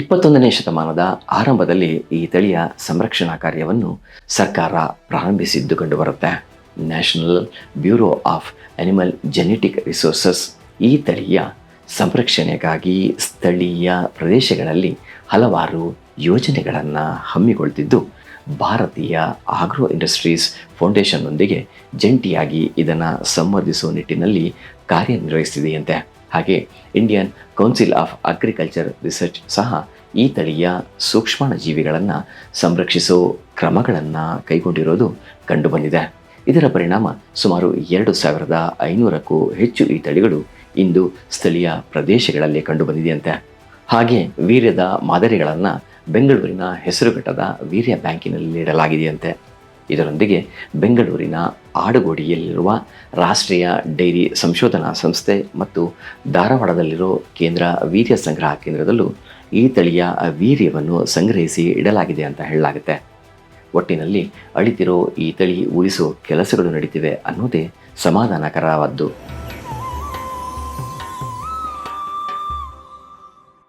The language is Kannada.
ಇಪ್ಪತ್ತೊಂದನೇ ಶತಮಾನದ ಆರಂಭದಲ್ಲಿ ಈ ತಳಿಯ ಸಂರಕ್ಷಣಾ ಕಾರ್ಯವನ್ನು ಸರ್ಕಾರ ಪ್ರಾರಂಭಿಸಿದ್ದು ಕಂಡುಬರುತ್ತೆ national bureau of animal genetic resources ಈ ತಳಿಯ ಸಂರಕ್ಷಣೆಗಾಗಿ ಸ್ಥಳೀಯ ಪ್ರದೇಶಗಳಲ್ಲಿ ಹಲವಾರು ಯೋಜನೆಗಳನ್ನು ಹಮ್ಮಿಕೊಳ್ತಿದ್ದು, ಭಾರತೀಯ ಆಗ್ರೋ ಇಂಡಸ್ಟ್ರೀಸ್ ಫೌಂಡೇಶನ್ನೊಂದಿಗೆ ಜಂಟಿಯಾಗಿ ಇದನ್ನು ಸಂವರ್ಧಿಸುವ ನಿಟ್ಟಿನಲ್ಲಿ ಕಾರ್ಯನಿರ್ವಹಿಸ್ತಿದೆಯಂತೆ. ಹಾಗೆ Indian council of agriculture research ಸಹ ಈ ತಳಿಯ ಸೂಕ್ಷ್ಮಣ ಜೀವಿಗಳನ್ನು ಸಂರಕ್ಷಿಸೋ ಕ್ರಮಗಳನ್ನು ಕೈಗೊಂಡಿರೋದು ಕಂಡುಬಂದಿದೆ. ಇದರ ಪರಿಣಾಮ ಸುಮಾರು ಎರಡು ಸಾವಿರದ ಐನೂರಕ್ಕೂ ಹೆಚ್ಚು ಈ ತಳಿಗಳು ಇಂದು ಸ್ಥಳೀಯ ಪ್ರದೇಶಗಳಲ್ಲಿ ಕಂಡುಬಂದಿದೆಯಂತೆ. ಹಾಗೆ ವೀರ್ಯದ ಮಾದರಿಗಳನ್ನು ಬೆಂಗಳೂರಿನ ಹೆಸರುಘಟ್ಟದ ವೀರ್ಯ ಬ್ಯಾಂಕಿನಲ್ಲಿ ಇಡಲಾಗಿದೆಯಂತೆ ಇದರೊಂದಿಗೆ ಬೆಂಗಳೂರಿನ ಆಡುಗೋಡಿಯಲ್ಲಿರುವ ರಾಷ್ಟ್ರೀಯ ಡೈರಿ ಸಂಶೋಧನಾ ಸಂಸ್ಥೆ ಮತ್ತು ಧಾರವಾಡದಲ್ಲಿರೋ ಕೇಂದ್ರ ವೀರ್ಯ ಸಂಗ್ರಹ ಕೇಂದ್ರದಲ್ಲೂ ಈ ತಳಿಯ ವೀರ್ಯವನ್ನು ಸಂಗ್ರಹಿಸಿ ಇಡಲಾಗಿದೆ ಅಂತ ಹೇಳಲಾಗುತ್ತೆ. ಒಟ್ಟಿನಲ್ಲಿ ಅಳಿತಿರೋ ಈ ತಳಿ ಉಳಿಸೋ ಕೆಲಸಗಳು ನಡೀತಿವೆ ಅನ್ನೋದೇ ಸಮಾಧಾನಕರವಾದ್ದು.